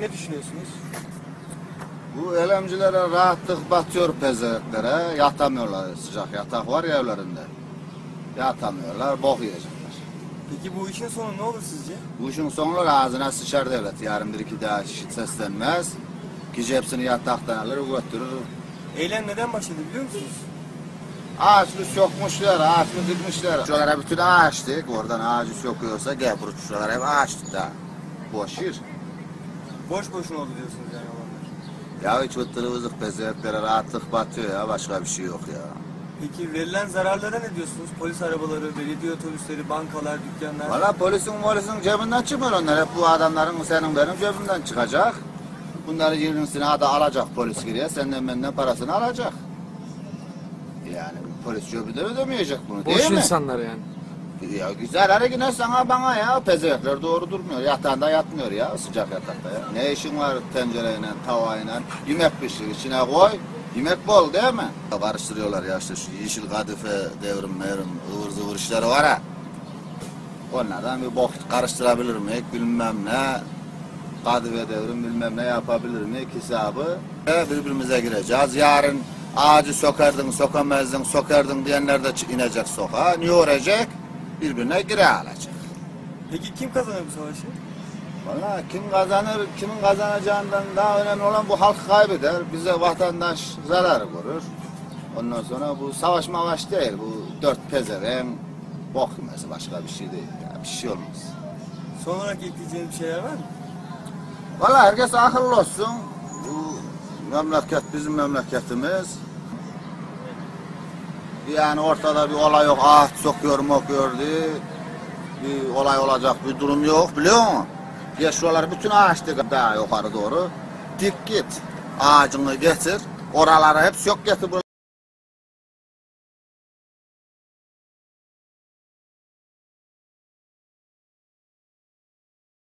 Ne düşünüyorsunuz? Bu elemcilere rahatlık batıyor pezevenklere. Yatamıyorlar sıcak yatak var ya evlerinde. Yatamıyorlar, bok yiyecekler. Peki bu işin sonu ne olur sizce? Bu işin sonları ağzına sıçar devlet. Yarın bir iki daha şişit seslenmez. Gece hepsini yataktan alır götürür. Eylem neden başladı biliyor musunuz? Ağaçlı sökmüşler, ağaçlı dikmişler. Şuralara bütün ağaç dik. Oradan ağacı söküyorsa gel şuralara hep ağaç dik daha. Boş yer. Boş boşuna oldu diyorsunuz yani olanlar. Ya hiç vıttırı vızık pezevenklere rahatlık batıyor ya. Başka bir şey yok ya. Peki verilen zararlara ne diyorsunuz? Polis arabaları, belediye otobüsleri, bankalar, dükkanlar. Valla polisin polisin cebinden çıkmıyor onlar. Hep bu adamların senin benim cebimden çıkacak. Bunları yirmisine hadi alacak polis giriyor. Senden benden parasını alacak. Yani polis cebinden ödemeyecek bunu değil Boş mi? insanlar yani. Ya güzel hadi yine sana bana ya. Pezevekler doğru durmuyor. Yatağında yatmıyor ya sıcak yatakta ya. Ne işin var tencereyle, tavayla? Yemek pişir içine koy. Yemek bol değil mi? Karıştırıyorlar ya işte şu yeşil kadife, devrim, mevrim, ıvır zıvır işleri var ha. Onlardan bir bok karıştırabilir miyik bilmem ne. Kadife devrim bilmem ne yapabilir miyik hesabı. Ve birbirimize gireceğiz. Yarın ağacı sokardın, sokamazdın, sokardın diyenler de inecek sokağa. Ne olacak? Birbirine gire alacak. Peki kim kazanır bu savaşı? Valla kim kazanır, kimin kazanacağından daha önemli olan bu halk kaybeder. Bize vatandaş zarar görür. Ondan sonra bu savaş mavaş değil. Bu dört pezeven bok yemesi başka bir şey değil. Ya, bir şey olmaz. Son olarak ekleyeceğiniz bir şeyler var mı? Valla herkes akıllı olsun. Bu memleket bizim memleketimiz. Yani ortada bir olay yok. Ah sokuyor mokuyor diye. Bir olay olacak bir durum yok biliyor musun? Ya şuralar bütün ağaç dik daha yukarı doğru. Dik git. Ağacını getir. Oraları hep sök getir.